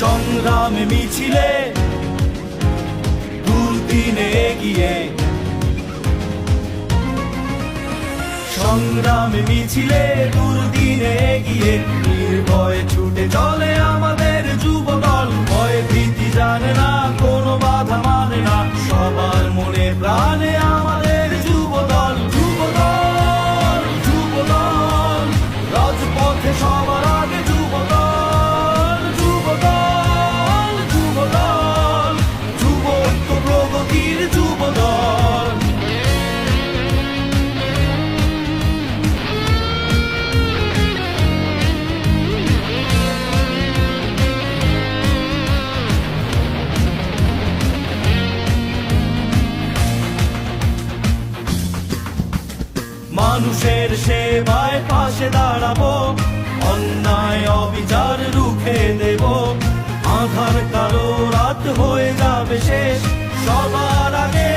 সংগ্রামে মিছিলে দুর্দিনে এগিয়ে। সংগ্রামে মিছিলে দুর্দিনে এগিয়ে। মানুষের সেবায় পাশে দাঁড়াবো, অন্যায় অবিচার রুখে দেব। আধার কালো রাত হয়ে যাবে শেষ, সবার আগে